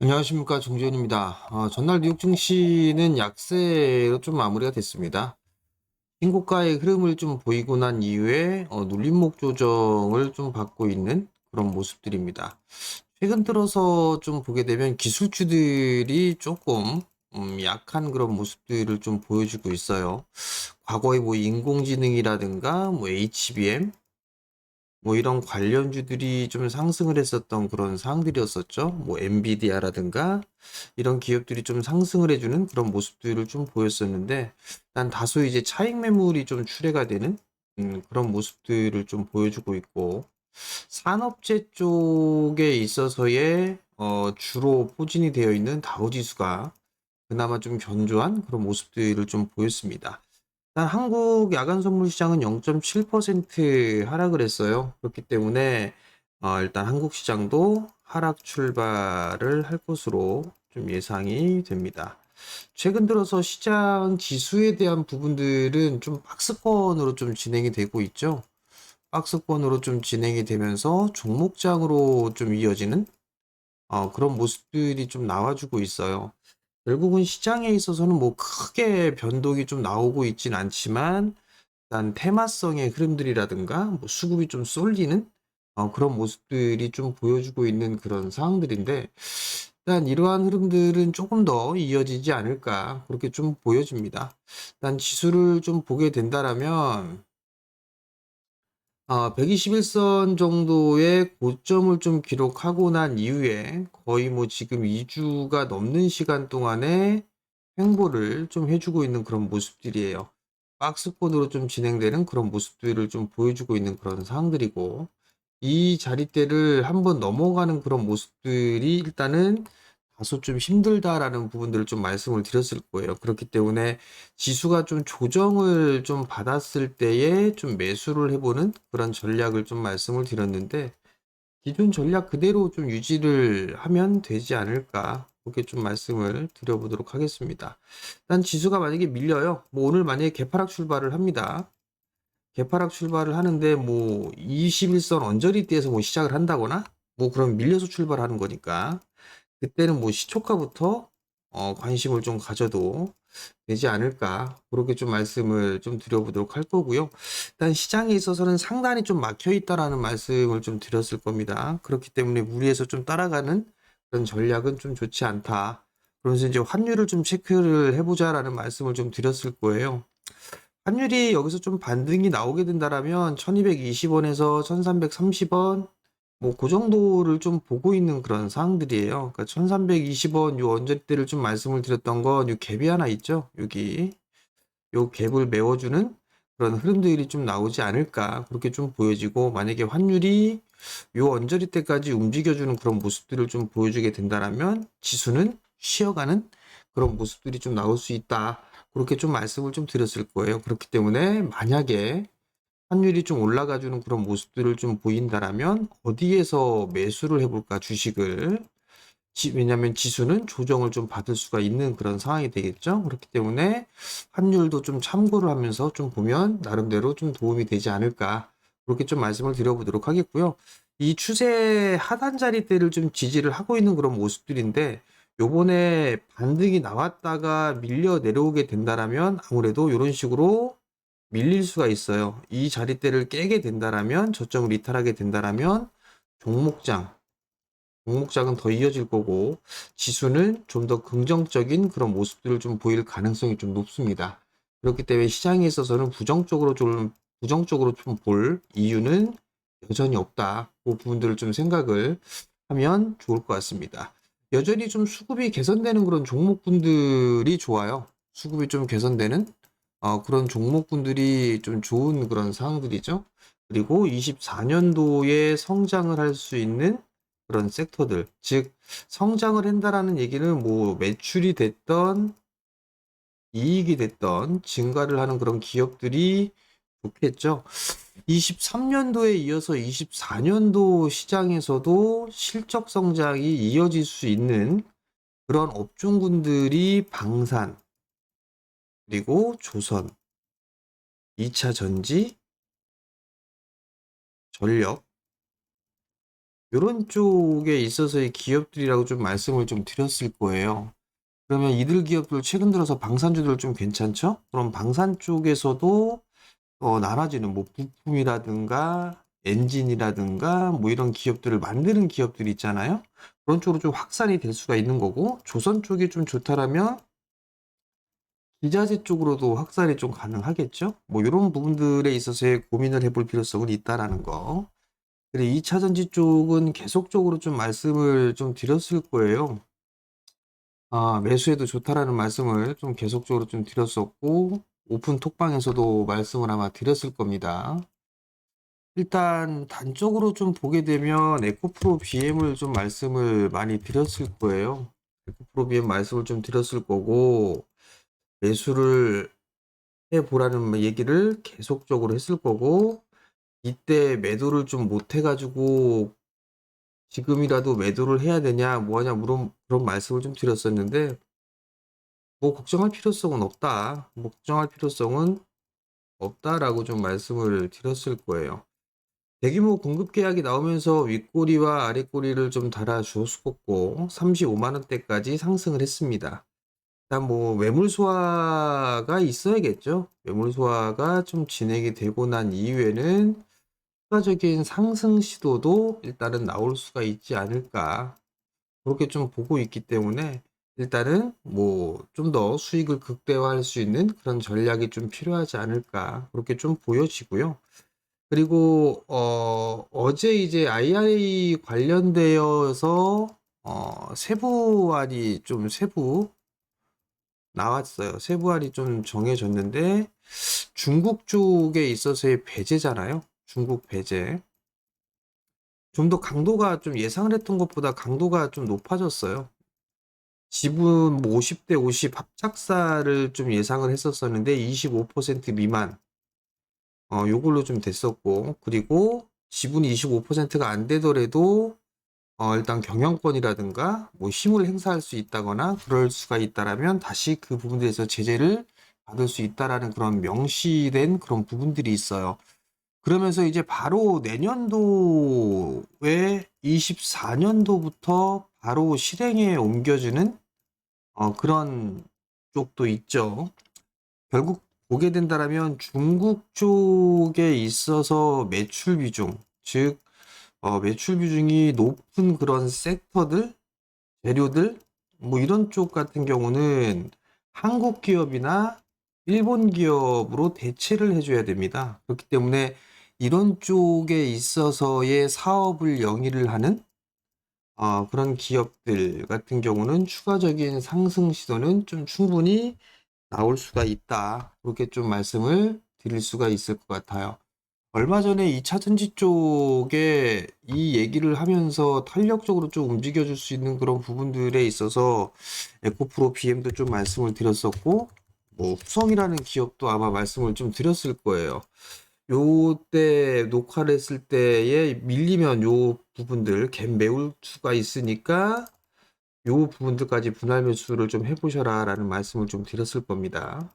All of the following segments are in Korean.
안녕하십니까 종지현입니다. 어, 전날 뉴욕 증시는 약세로 좀 마무리가 됐습니다. 신고가의 흐름을 좀 보이고 난 이후에 어, 눌림목 조정을 좀 받고 있는 그런 모습들입니다. 최근 들어서 좀 보게 되면 기술주들이 조금 음, 약한 그런 모습들을 좀 보여주고 있어요. 과거에 뭐 인공지능이라든가 뭐 HBM 뭐 이런 관련주들이 좀 상승을 했었던 그런 상황들이었었죠. 뭐 엔비디아라든가 이런 기업들이 좀 상승을 해주는 그런 모습들을 좀 보였었는데, 난 다소 이제 차익 매물이 좀 출회가 되는 음, 그런 모습들을 좀 보여주고 있고, 산업재 쪽에 있어서의 어, 주로 포진이 되어 있는 다우지수가 그나마 좀 견조한 그런 모습들을 좀 보였습니다. 일단 한국 야간 선물 시장은 0.7% 하락을 했어요. 그렇기 때문에 어, 일단 한국 시장도 하락 출발을 할 것으로 좀 예상이 됩니다. 최근 들어서 시장 지수에 대한 부분들은 좀 박스권으로 좀 진행이 되고 있죠. 박스권으로 좀 진행이 되면서 종목장으로 좀 이어지는 어, 그런 모습들이 좀 나와주고 있어요. 결국은 시장에 있어서는 뭐 크게 변동이 좀 나오고 있진 않지만 일단 테마성의 흐름들이라든가 뭐 수급이 좀 쏠리는 어, 그런 모습들이 좀 보여주고 있는 그런 상황들인데 일단 이러한 흐름들은 조금 더 이어지지 않을까 그렇게 좀 보여집니다. 일단 지수를 좀 보게 된다라면 어, 121선 정도의 고점을 좀 기록하고 난 이후에 거의 뭐 지금 2주가 넘는 시간 동안에 횡보를 좀 해주고 있는 그런 모습들이에요. 박스권으로 좀 진행되는 그런 모습들을 좀 보여주고 있는 그런 상황들이고, 이 자리대를 한번 넘어가는 그런 모습들이 일단은 다소 좀 힘들다라는 부분들을 좀 말씀을 드렸을 거예요. 그렇기 때문에 지수가 좀 조정을 좀 받았을 때에 좀 매수를 해보는 그런 전략을 좀 말씀을 드렸는데, 기존 전략 그대로 좀 유지를 하면 되지 않을까. 그렇게 좀 말씀을 드려보도록 하겠습니다. 일단 지수가 만약에 밀려요. 뭐 오늘 만약에 개파락 출발을 합니다. 개파락 출발을 하는데 뭐 21선 언저리대에서 뭐 시작을 한다거나 뭐 그럼 밀려서 출발하는 거니까 그때는 뭐 시초가부터 어, 관심을 좀 가져도 되지 않을까 그렇게 좀 말씀을 좀 드려보도록 할 거고요. 일단 시장에 있어서는 상단이 좀 막혀 있다라는 말씀을 좀 드렸을 겁니다. 그렇기 때문에 무리해서 좀 따라가는 그런 전략은 좀 좋지 않다. 그러면서 이제 환율을 좀 체크를 해보자라는 말씀을 좀 드렸을 거예요. 환율이 여기서 좀 반등이 나오게 된다라면 1220원에서 1330원 뭐 그 정도를 좀 보고 있는 그런 상황들이에요. 그러니까 1320원 요 언저리대를 좀 말씀을 드렸던 건 요 갭이 하나 있죠. 여기 요 갭을 메워주는 그런 흐름들이 좀 나오지 않을까 그렇게 좀 보여지고 만약에 환율이 요 언저리 때까지 움직여주는 그런 모습들을 좀 보여주게 된다라면 지수는 쉬어가는 그런 모습들이 좀 나올 수 있다 그렇게 좀 말씀을 좀 드렸을 거예요 그렇기 때문에 만약에 환율이 좀 올라가주는 그런 모습들을 좀 보인다라면 어디에서 매수를 해볼까 주식을 지- 왜냐하면 지수는 조정을 좀 받을 수가 있는 그런 상황이 되겠죠. 그렇기 때문에 환율도 좀 참고를 하면서 좀 보면 나름대로 좀 도움이 되지 않을까. 그렇게 좀 말씀을 드려보도록 하겠고요. 이 추세 하단 자리대를 좀 지지를 하고 있는 그런 모습들인데 요번에 반등이 나왔다가 밀려 내려오게 된다라면 아무래도 이런 식으로 밀릴 수가 있어요. 이 자리대를 깨게 된다라면 저점을 이탈하게 된다라면 종목장 종목장은 더 이어질 거고 지수는 좀 더 긍정적인 그런 모습들을 좀 보일 가능성이 좀 높습니다. 그렇기 때문에 시장에 있어서는 부정적으로 좀 부정적으로 좀 볼 이유는 여전히 없다. 그 부분들을 좀 생각을 하면 좋을 것 같습니다. 여전히 좀 수급이 개선되는 그런 종목군들이 좋아요. 수급이 좀 개선되는 어, 그런 종목군들이 좀 좋은 그런 상황들이죠. 그리고 24년도에 성장을 할 수 있는 그런 섹터들, 즉 성장을 한다라는 얘기는 뭐 매출이 됐던 이익이 됐던 증가를 하는 그런 기업들이 좋겠죠. 23년도에 이어서 24년도 시장에서도 실적 성장이 이어질 수 있는 그런 업종군들이 방산, 그리고 조선, 2차 전지, 전력, 요런 쪽에 있어서의 기업들이라고 좀 말씀을 좀 드렸을 거예요. 그러면 이들 기업들 최근 들어서 방산주들 좀 괜찮죠? 그럼 방산 쪽에서도 어 나눠지는 뭐 부품이라든가 엔진이라든가 뭐 이런 기업들을 만드는 기업들이 있잖아요. 그런 쪽으로 좀 확산이 될 수가 있는 거고 조선 쪽이 좀 좋다라면 기자재 쪽으로도 확산이 좀 가능하겠죠? 뭐 요런 부분들에 있어서의 고민을 해볼 필요성은 있다라는 거. 그리고 2차 전지 쪽은 계속적으로 좀 말씀을 좀 드렸을 거예요. 아, 매수해도 좋다라는 말씀을 좀 계속적으로 좀 드렸었고, 오픈 톡방에서도 말씀을 아마 드렸을 겁니다. 일단 단적으로 좀 보게 되면 에코프로 BM을 좀 말씀을 많이 드렸을 거예요. 에코프로 BM 말씀을 좀 드렸을 거고, 매수를 해보라는 얘기를 계속적으로 했을 거고, 이때 매도를 좀 못 해가지고 지금이라도 매도를 해야 되냐, 뭐하냐, 물론 그런 말씀을 좀 드렸었는데, 뭐 걱정할 필요성은 없다. 뭐 걱정할 필요성은 없다라고 좀 말씀을 드렸을 거예요. 대규모 공급 계약이 나오면서 윗꼬리와 아랫꼬리를 좀 달아주었고, 35만원대까지 상승을 했습니다. 일단 뭐 매물 소화가 있어야겠죠. 매물 소화가 좀 진행이 되고 난 이후에는 추가적인 상승 시도도 일단은 나올 수가 있지 않을까. 그렇게 좀 보고 있기 때문에 일단은 뭐 좀 더 수익을 극대화할 수 있는 그런 전략이 좀 필요하지 않을까. 그렇게 좀 보여지고요. 그리고 어 어제 이제 IRA 관련되어서 어 세부안이 좀 세부 나왔어요. 세부안이 좀 정해졌는데 중국 쪽에 있어서의 배제잖아요. 중국 배제. 좀 더 강도가 좀 예상을 했던 것보다 강도가 좀 높아졌어요. 지분 뭐 50대 50 합작사를 좀 예상을 했었었는데 25% 미만 어 요걸로 좀 됐었고 그리고 지분이 25%가 안 되더라도 어 일단 경영권이라든가 뭐 힘을 행사할 수 있다거나 그럴 수가 있다라면 다시 그 부분들에서 제재를 받을 수 있다라는 그런 명시된 그런 부분들이 있어요. 그러면서 이제 바로 내년도에 24년도부터 바로 실행에 옮겨지는 어 그런 쪽도 있죠. 결국 보게 된다라면 중국 쪽에 있어서 매출 비중, 즉 어 매출 비중이 높은 그런 섹터들, 재료들 뭐 이런 쪽 같은 경우는 한국 기업이나 일본 기업으로 대체를 해줘야 됩니다. 그렇기 때문에 이런 쪽에 있어서의 사업을 영위를 하는 어, 그런 기업들 같은 경우는 추가적인 상승 시도는 좀 충분히 나올 수가 있다. 그렇게 좀 말씀을 드릴 수가 있을 것 같아요. 얼마 전에 2차 전지 쪽에 이 얘기를 하면서 탄력적으로 좀 움직여줄 수 있는 그런 부분들에 있어서 에코프로 BM도 좀 말씀을 드렸었고, 뭐 후성이라는 기업도 아마 말씀을 좀 드렸을 거예요. 요때 녹화를 했을 때에 밀리면 요 부분들 갭 메울 수가 있으니까 요 부분들까지 분할 매수를 좀 해보셔라 라는 말씀을 좀 드렸을 겁니다.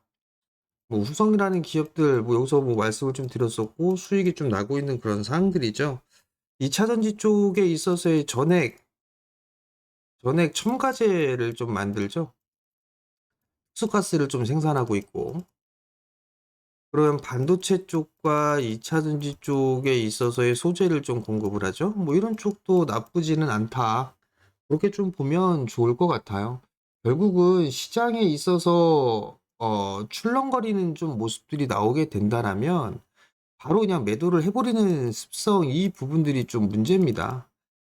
뭐 후성이라는 기업들 뭐 여기서 뭐 말씀을 좀 드렸었고 수익이 좀 나고 있는 그런 사항들이죠. 2차 전지 쪽에 있어서의 전액 전액 첨가제를 좀 만들죠. 흡수가스를 좀 생산하고 있고 그러면 반도체 쪽과 2차 전지 쪽에 있어서의 소재를 좀 공급을 하죠. 뭐 이런 쪽도 나쁘지는 않다. 그렇게 좀 보면 좋을 것 같아요. 결국은 시장에 있어서 어, 출렁거리는 좀 모습들이 나오게 된다라면 바로 그냥 매도를 해버리는 습성 이 부분들이 좀 문제입니다.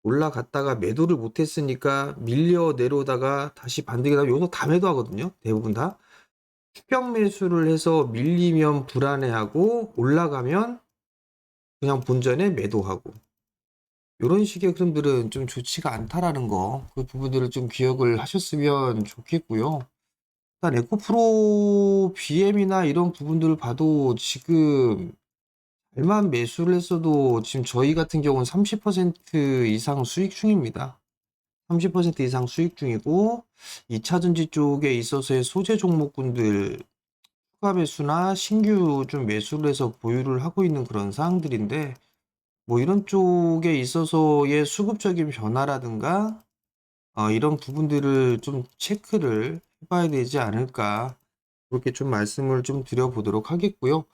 올라갔다가 매도를 못했으니까 밀려 내려오다가 다시 반등이 나면 여기서 다 매도하거든요. 대부분 다. 추격 매수를 해서 밀리면 불안해하고 올라가면 그냥 본전에 매도하고 이런 식의 흐름들은 좀 좋지가 않다라는 거, 그 부분들을 좀 기억을 하셨으면 좋겠고요. 일단 에코프로 BM이나 이런 부분들을 봐도 지금 잘만 매수를 했어도 지금 저희 같은 경우는 30% 이상 수익 중입니다. 30% 이상 수익 중이고 2차 전지 쪽에 있어서의 소재 종목군들 추가 매수나 신규 좀 매수를 해서 보유를 하고 있는 그런 사항들인데 뭐 이런 쪽에 있어서의 수급적인 변화라든가 어, 이런 부분들을 좀 체크를 해봐야 되지 않을까 그렇게 좀 말씀을 좀 드려보도록 하겠고요.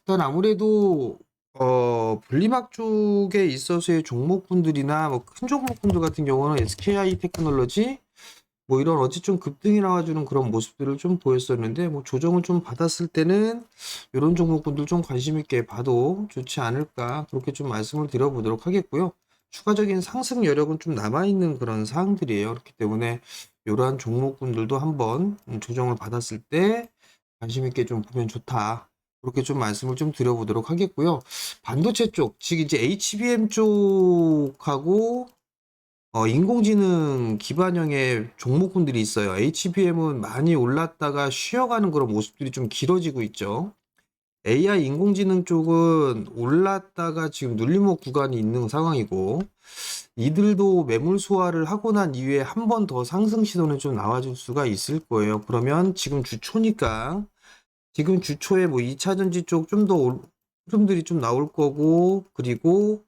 일단 아무래도 어, 분리막 쪽에 있어서의 종목군들이나 뭐 큰 종목군들 같은 경우는 SKI 테크놀로지 뭐 이런 어찌 좀 급등이 나와주는 그런 모습들을 좀 보였었는데 뭐 조정을 좀 받았을 때는 이런 종목군들 좀 관심 있게 봐도 좋지 않을까 그렇게 좀 말씀을 드려보도록 하겠고요. 추가적인 상승 여력은 좀 남아있는 그런 사항들이에요. 그렇기 때문에 이러한 종목군들도 한번 음, 조정을 받았을 때 관심 있게 좀 보면 좋다. 그렇게 좀 말씀을 좀 드려보도록 하겠고요. 반도체 쪽, 즉 이제 HBM 쪽하고 어, 인공지능 기반형의 종목군들이 있어요. HBM은 많이 올랐다가 쉬어가는 그런 모습들이 좀 길어지고 있죠. AI 인공지능 쪽은 올랐다가 지금 눌림목 구간이 있는 상황이고, 이들도 매물 소화를 하고 난 이후에 한 번 더 상승 시도는 좀 나와줄 수가 있을 거예요. 그러면 지금 주초니까, 지금 주초에 뭐 2차 전지 쪽 좀 더 흐름들이 좀 나올 거고, 그리고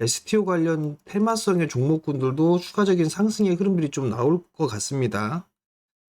STO 관련 테마성의 종목군들도 추가적인 상승의 흐름들이 좀 나올 것 같습니다.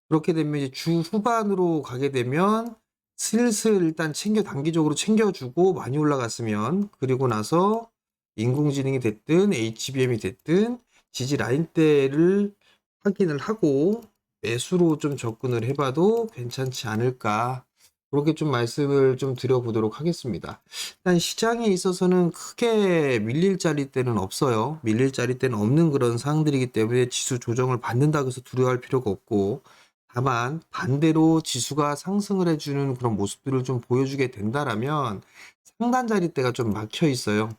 그렇게 되면 이제 주 후반으로 가게 되면 슬슬 일단 챙겨 단기적으로 챙겨주고 많이 올라갔으면 그리고 나서 인공지능이 됐든 HBM이 됐든 지지 라인대를 확인을 하고 매수로 좀 접근을 해봐도 괜찮지 않을까 그렇게 좀 말씀을 좀 드려보도록 하겠습니다. 일단 시장에 있어서는 크게 밀릴 자리대는 없어요. 밀릴 자리대는 없는 그런 상황들이기 때문에 지수 조정을 받는다고 해서 두려워할 필요가 없고 다만 반대로 지수가 상승을 해주는 그런 모습들을 좀 보여주게 된다라면 상단 자리대가 좀 막혀 있어요.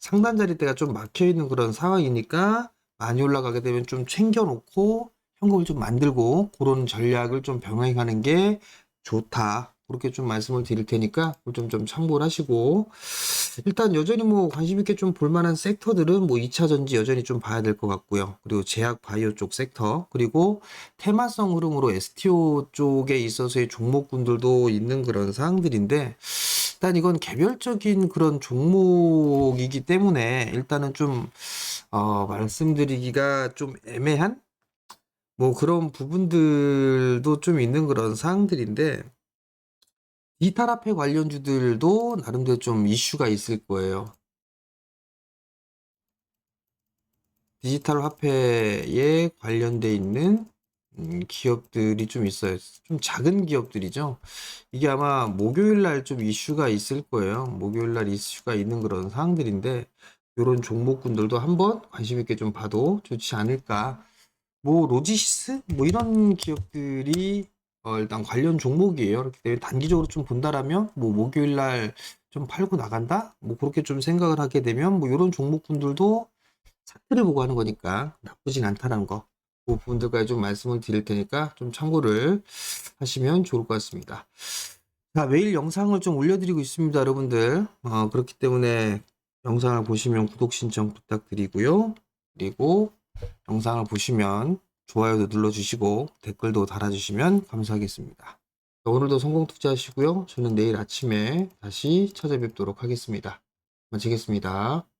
상단 자리대가 좀 막혀 있는 그런 상황이니까 많이 올라가게 되면 좀 챙겨놓고 현금을 좀 만들고 그런 전략을 좀 병행하는 게 좋다. 그렇게 좀 말씀을 드릴 테니까 좀, 좀 참고를 하시고 일단 여전히 뭐 관심 있게 좀 볼만한 섹터들은 뭐 2차 전지 여전히 좀 봐야 될 것 같고요. 그리고 제약 바이오 쪽 섹터 그리고 테마성 흐름으로 STO 쪽에 있어서의 종목군들도 있는 그런 사항들인데 일단 이건 개별적인 그런 종목이기 때문에 일단은 좀 어, 말씀드리기가 좀 애매한 뭐 그런 부분들도 좀 있는 그런 사항들인데 디지털 화폐 관련주들도 나름대로 좀 이슈가 있을 거예요. 디지털 화폐에 관련돼 있는 음, 기업들이 좀 있어요. 좀 작은 기업들이죠. 이게 아마 목요일 날 좀 이슈가 있을 거예요. 목요일 날 이슈가 있는 그런 사항들인데 이런 종목군들도 한번 관심 있게 좀 봐도 좋지 않을까. 뭐 로지시스 뭐 이런 기업들이 어, 일단 관련 종목이에요. 그렇기 단기적으로 좀 본다라면 뭐 목요일 날 좀 팔고 나간다? 뭐 그렇게 좀 생각을 하게 되면 뭐 이런 종목군들도 차트를 보고 하는 거니까 나쁘진 않다는 거. 그 부분들까지 좀 말씀을 드릴 테니까 좀 참고를 하시면 좋을 것 같습니다. 자, 매일 영상을 좀 올려드리고 있습니다, 여러분들. 어, 그렇기 때문에 영상을 보시면 구독 신청 부탁드리고요. 그리고 영상을 보시면 좋아요도 눌러주시고 댓글도 달아주시면 감사하겠습니다. 오늘도 성공 투자하시고요. 저는 내일 아침에 다시 찾아뵙도록 하겠습니다. 마치겠습니다.